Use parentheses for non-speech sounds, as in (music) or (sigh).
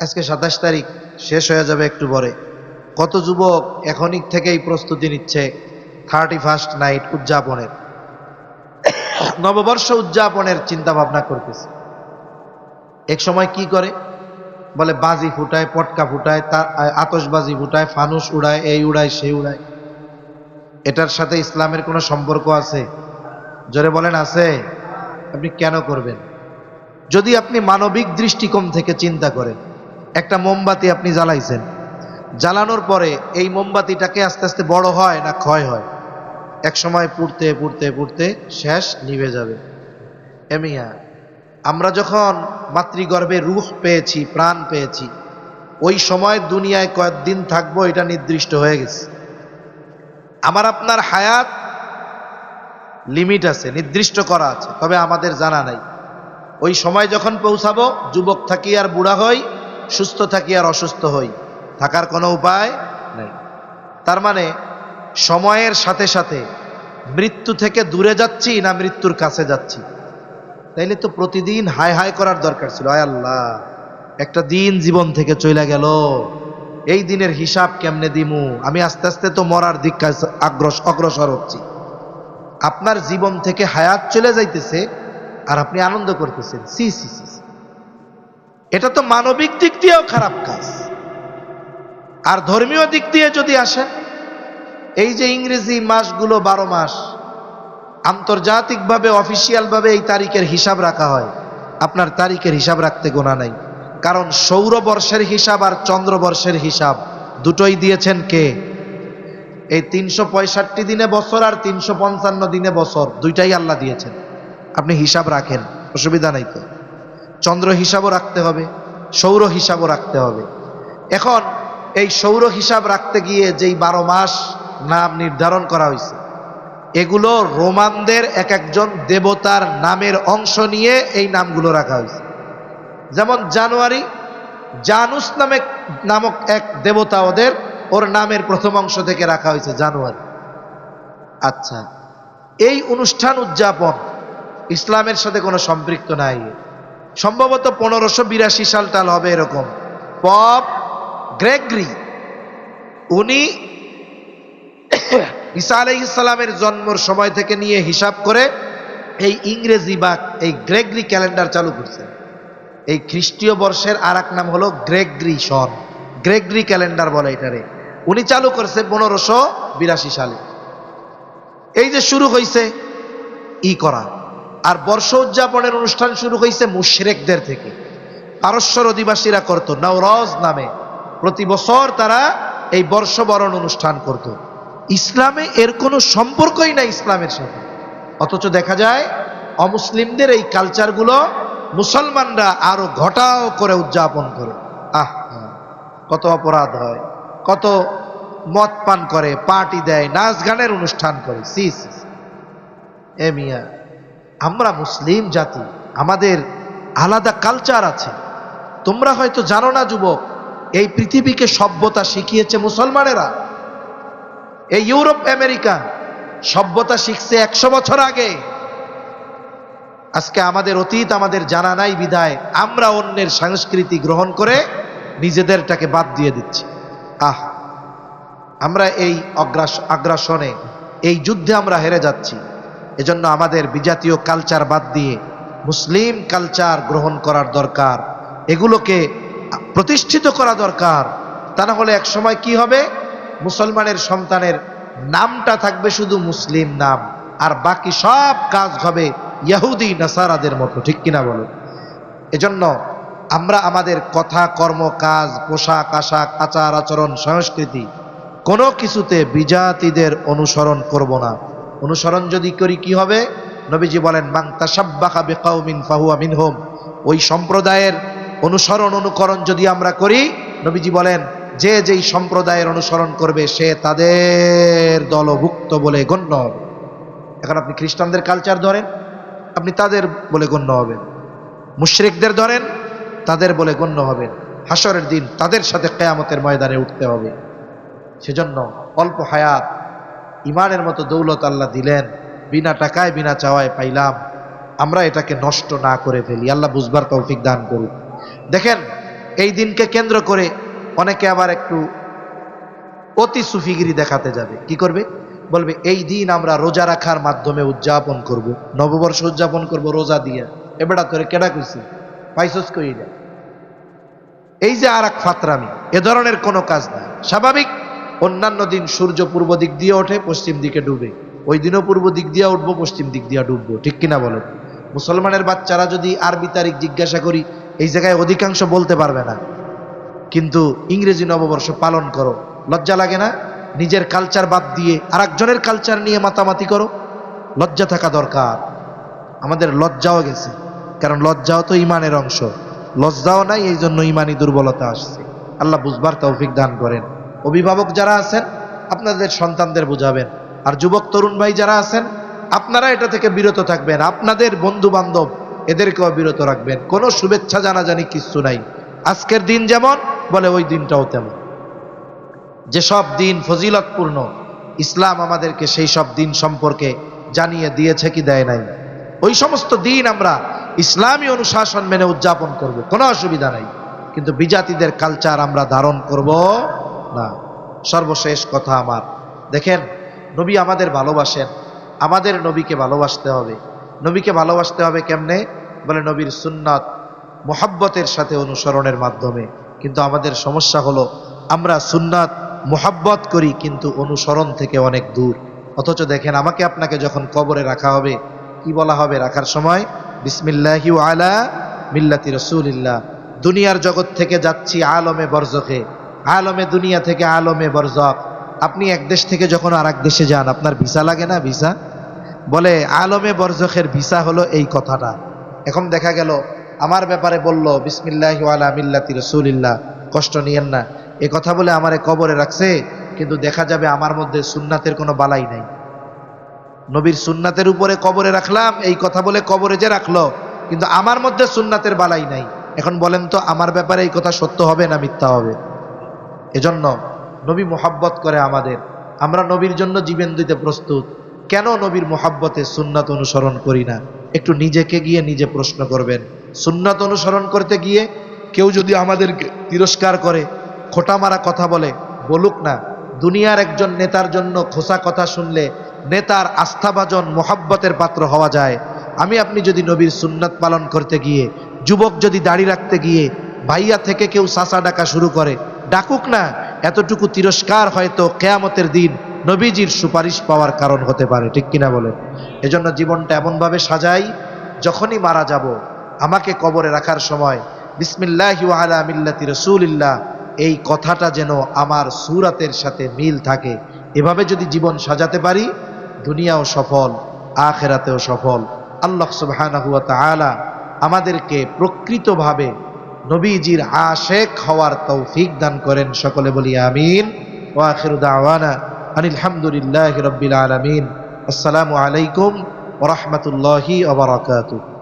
আজকে সাতাশ তারিখ, শেষ হয়ে যাবে একটু পরে। কত যুবক এখনই থেকেই প্রস্তুতি নিচ্ছে থার্টি ফার্স্ট নাইট উদযাপনের। নববর্ষ উদযাপনের চিন্তা ভাবনা করতেছে। এক সময় কি করে? বলে বাজি ফুটায়, পটকা ফুটায় তার আতসবাজি ফুটায়, ফানুস উড়ায়, এই উড়ায়, সেই উড়ায়। এটার সাথে ইসলামের কোনো সম্পর্ক আছে? জোরে বলেন, আছে। আপনি কেন করবেন? যদি আপনি মানবিক দৃষ্টিকোণ থেকে চিন্তা করেন একটা মোমবাতি আপনি জ্বালাইছেন। জ্বালানোর পরে এই মোমবাতিটাকে আস্তে আস্তে বড় হয় না ক্ষয় হয়? এক সময় পুড়তে পুড়তে পুড়তে শেষ নিভে যাবে। এমিয়া আমরা যখন মাতৃগর্ভে রুহ পেয়েছি, প্রাণ পেয়েছি, ওই সময় দুনিয়ায় কয়েকদিন থাকব এটা নির্দিষ্ট হয়ে গেছে। আমার আপনার হায়াত লিমিট আছে, নির্দিষ্ট করা আছে, তবে আমাদের জানা নাই। ওই সময় যখন পৌঁছাবো, যুবক থাকি আর বুড়া হই সুস্থ থাকি আর অসুস্থ হই, থাকার কোনো উপায় নেই। তার মানে সময়ের সাথে সাথে মৃত্যু থেকে দূরে যাচ্ছি না মৃত্যুর কাছে যাচ্ছি। তাইলে তো প্রতিদিন হাই হাই করার দরকার ছিল, আয় আল্লাহ, একটা দিন জীবন থেকে চলে গেল, এই দিনের হিসাব কেমনে দিমু? আমি আস্তে আস্তে তো মরার দিক আগ্রস, অগ্রসর হচ্ছি। আপনার জীবন থেকে হায়াত চলে যাইতেছে, আর আপনি আনন্দ করতেছেন। সি সি সি সি। এটা তো মানবিক দিক দিয়েও খারাপ কাজ। আর ধর্মীয় দিক দিয়ে যদি আসেন, এই যে ইংরেজি মাসগুলো বারো মাস, আন্তর্জাতিকভাবে, অফিসিয়ালভাবে এই তারিখের হিসাব রাখা হয়। আপনার তারিখের হিসাব রাখতে গোনা নাই। কারণ সৌরবর্ষের হিসাব আর চন্দ্রবর্ষের হিসাব দুটোই দিয়েছেন কে? এই তিনশো পঁয়ষট্টি দিনে বছর আর তিনশো পঞ্চান্ন দিনে বছর, দুইটাই আল্লাহ দিয়েছেন। আপনি হিসাব রাখেন, অসুবিধা নাই তো। চন্দ্র হিসাবও রাখতে হবে, সৌর হিসাবও রাখতে হবে। এখন এই সৌর হিসাব রাখতে গিয়ে যেই বারো মাস নাম নির্ধারণ করা হয়েছে, এগুলো রোমানদের এক একজন দেবতার নামের অংশ নিয়ে এই নামগুলো রাখা হয়েছে। যেমন জানুয়ারি, জানুস নামে নামক এক দেবতা ওদের, ওর নামের প্রথম অংশ থেকে রাখা হয়েছে জানুয়ারি। আচ্ছা এই অনুষ্ঠান উদযাপন ইসলামের সাথে কোনো সম্পৃক্ত নাই। সম্ভবত পনেরোশো বিরাশি সাল টাল হবে এরকম। পপ গ্রেগরি, উনি (coughs) ঈসা আলাই ইসলামের জন্মর সময় থেকে নিয়ে হিসাব করে এই ইংরেজি বা এই গ্রেগরি ক্যালেন্ডার চালু করছেন। এই খ্রিস্টীয় বর্ষের আর নাম হলো গ্রেগরি সন, গ্রেগরি ক্যালেন্ডার বলে এটারে। উনি চালু করছে পনেরোশো বিরাশি সালে। এই যে শুরু হয়েছে ই করা। আর বর্ষ উদযাপনের অনুষ্ঠান শুরু হয়েছে মুশরেকদের থেকে। পারস্যর অধিবাসীরা করত, নওরজ নামে। প্রতি বছর তারা এই বর্ষবরণ অনুষ্ঠান করত। ইসলামে এর কোনো সম্পর্কই নাই ইসলামের সাথে। অথচ দেখা যায়, অমুসলিমদের এই কালচারগুলো মুসলমানরা আরও ঘটাও করে উদযাপন করে। আহ, কত অপরাধ হয়, কত মদ পান করে, পার্টি দেয়, নাচ গানের অনুষ্ঠান করে। সি সি। এ মিয়া। আমরা মুসলিম জাতি, আমাদের আলাদা কালচার আছে। তোমরা হয়তো জানো না যুবক, এই পৃথিবীকে সভ্যতা শিখিয়েছে মুসলমানেরা। এই ইউরোপ, আমেরিকা সভ্যতা শিখছে একশো বছর আগে। আজকে আমাদের অতীত, আমাদের জানা নাই বিদায়, আমরা অন্যের সংস্কৃতি গ্রহণ করে নিজেদেরটাকে বাদ দিয়ে দিচ্ছি। আহ, আমরা এই অগ্রাস, আগ্রাসনে, এই যুদ্ধে আমরা হেরে যাচ্ছি। এজন্য আমাদের বিজাতীয় কালচার বাদ দিয়ে মুসলিম কালচার গ্রহণ করার দরকার। এগুলোকে প্রতিষ্ঠিত করা দরকার। তা না হলে এক সময় কি হবে? মুসলমানের সন্তানের নামটা থাকবে শুধু মুসলিম নাম। আর বাকি সব কাজ হবে ইয়াহুদি নাসারাদের মতো। ঠিক কিনা বলো? এজন্য আমরা আমাদের কথা, কর্ম, কাজ, পোশাক, আশাক, আচার, আচরণ, সংস্কৃতি কোনো কিছুতে বিজাতিদের অনুসরণ করব না। অনুসরণ যদি করি, কি হবে? নবীজি বলেন মাং তাসাব্বাকা বিকাউমিন ফাহুয়া মিনহুম। ওই সম্প্রদায়ের অনুসরণ, অনুকরণ যদি আমরা করি, নবীজি বলেন, যে যেই সম্প্রদায়ের অনুসরণ করবে, সে তাদের দলভুক্ত বলে গণ্য হবে। এখন আপনি খ্রিস্টানদের কালচার ধরেন, আপনি তাদের বলে গণ্য হবেন। মুশরিকদের ধরেন, তাদের বলে গণ্য হবেন। হাসরের দিন তাদের সাথে কেয়ামতের ময়দানে উঠতে হবে। সেজন্য অল্প হায়াত ইমানের মতো দৌলত আল্লাহ দিলেন, বিনা টাকায়, বিনা চাওয়ায় পাইলাম। আমরা এটাকে নষ্ট না করে ফেলি। আল্লাহ বুঝবার তৌফিক দান করুক। দেখেন, এই দিনকে কেন্দ্র করে অনেকে আবার একটু অতি সুফিগিরি দেখাতে যাবে। কি করবে? বলবে, এই দিন আমরা রোজা রাখার মাধ্যমে উদযাপন করব। নববর্ষ উদযাপন করব রোজা দিয়ে। এবেটা তোরে কেডা কইছি? পাইসস কই এই যে আর এক ফাতরামি, এ ধরনের কোনো কাজ না স্বাভাবিক অন্যান্য দিন সূর্য পূর্ব দিক দিয়ে ওঠে, পশ্চিম দিকে ডুবে। ওই দিনও পূর্ব দিক দিয়ে উঠবো, পশ্চিম দিক দিয়ে ডুববো। ঠিক কিনা বলেন মুসলমানের বাচ্চারা যদি আরবি তারিখ জিজ্ঞাসা করি, এই জায়গায় অধিকাংশ বলতে পারবে না। কিন্তু ইংরেজি নববর্ষ পালন করো। লজ্জা লাগে না? নিজের কালচার বাদ দিয়ে আর একজনের কালচার নিয়ে মাতামাতি করো। লজ্জা থাকা দরকার। আমাদের লজ্জাও গেছে। কারণ লজ্জাও তো ইমানের অংশ। লজ্জাও নাই এই জন্য ইমানই দুর্বলতা আসছে। আল্লাহ বুঝবার তৌফিক দান করেন। অভিভাবক যারা আছেন, আপনাদের সন্তানদের বুঝাবেন। আর যুবক, তরুণ ভাই যারা আছেন, আপনারা এটা থেকে বিরত থাকবেন। আপনাদের বন্ধু বান্ধব এদেরকেও বিরত রাখবেন। কোনো শুভেচ্ছা জানাজানি কিচ্ছু নাই। আজকের দিন যেমন, বলে ওই দিনটাও তেমন। যেসব দিন ফজিলতপূর্ণ, ইসলাম আমাদেরকে সেই সব দিন সম্পর্কে জানিয়ে দিয়েছে কি দেয় নাই। ওই সমস্ত দিন আমরা ইসলামী অনুশাসন মেনে উদযাপন করব। কোনো অসুবিধা নাই। কিন্তু বিজাতিদের কালচার আমরা ধারণ করব না। সর্বশেষ কথা আমার। দেখেন, নবী আমাদের ভালোবাসেন। আমাদের নবীকে ভালোবাসতে হবে। নবীকে ভালোবাসতে হবে কেমনে? বলে নবীর সুন্নাত মোহাব্বতের সাথে অনুসরণের মাধ্যমে। কিন্তু আমাদের সমস্যা হলো, আমরা সুন্নাত মোহাব্বত করি কিন্তু অনুসরণ থেকে অনেক দূর। অথচ দেখেন, আমাকে আপনাকে যখন কবরে রাখা হবে, কি বলা হবে রাখার সময়? বিসমিল্লাহি আলা মিল্লাতি রসুলিল্লাহ। দুনিয়ার জগৎ থেকে যাচ্ছি আলমে বরজখে। আলমে দুনিয়া থেকে আলমে বরজক আপনি এক দেশ থেকে যখন আর দেশে যান, আপনার ভিসা লাগে না ভিসা? বলে, আলমে বরজখের ভিসা হলো এই কথাটা। এখন দেখা গেল, আমার ব্যাপারে বলল, বিসমিল্লাহ আলা মিল্লাতি রসুলিল্লাহ। কষ্ট নিয়েন না। এ কথা বলে আমারে কবরে রাখছে, কিন্তু দেখা যাবে আমার মধ্যে সুন্নাতের কোনো বালাই নাই। নবীর সুন্নাতের উপরে কবরে রাখলাম, এই কথা বলে কবরে যে রাখল, কিন্তু আমার মধ্যে সুন্নাতের বালাই নাই। এখন বলেন তো, আমার ব্যাপারে এই কথা সত্য হবে না মিথ্যা হবে? এজন্য নবী মোহাব্বত করে আমাদের। আমরা নবীর জন্য জীবন দিতে প্রস্তুত। কেন নবীর মোহাব্বতে সুন্নাত অনুসরণ করি না? একটু নিজেকে গিয়ে নিজে প্রশ্ন করবেন। সুন্নাত অনুসরণ করতে গিয়ে কেউ যদি আমাদেরকে তিরস্কার করে, খোটা মারা কথা বলে, বলুক না, দুনিয়ার একজন নেতার জন্য খোসা কথা শুনলে নেতার আস্থাভাজন মোহাব্বতের পাত্র হওয়া যায়। আমি আপনি যদি নবীর সুন্নাত পালন করতে গিয়ে, যুবক যদি দাড়ি রাখতে গিয়ে, ভাইয়া থেকে কেউ সাসা ডাকা শুরু করে ডাকুক না, এতটুকু তিরস্কার হয়তো কেয়ামতের দিন নবীজির সুপারিশ পাওয়ার কারণ হতে পারে, ঠিক কিনা বলেন? এজন্য জীবনটা এমনভাবে সাজাই, যখনই মারা যাব, আমাকে কবরে রাখার সময়, বিসমিল্লাহ আলা মিল্লাতি রসুলিল্লাহ, এই কথাটা যেন আমার সুরাতের সাথে মিল থাকে। এভাবে যদি জীবন সাজাতে পারি, দুনিয়াও সফল, আখেরাতেও সফল। আল্লাহ তাআলা আমাদেরকে প্রকৃতভাবে নবীজির আশেক হওয়ার তৌফিক দান করেন সকলে বলি আমিন। ওয়া আখিরু দাওয়ানা আনিল রবিল আলমিন। আসসালামু আলাইকুম ওরহমতুল্লাহি বারাকাতুহু।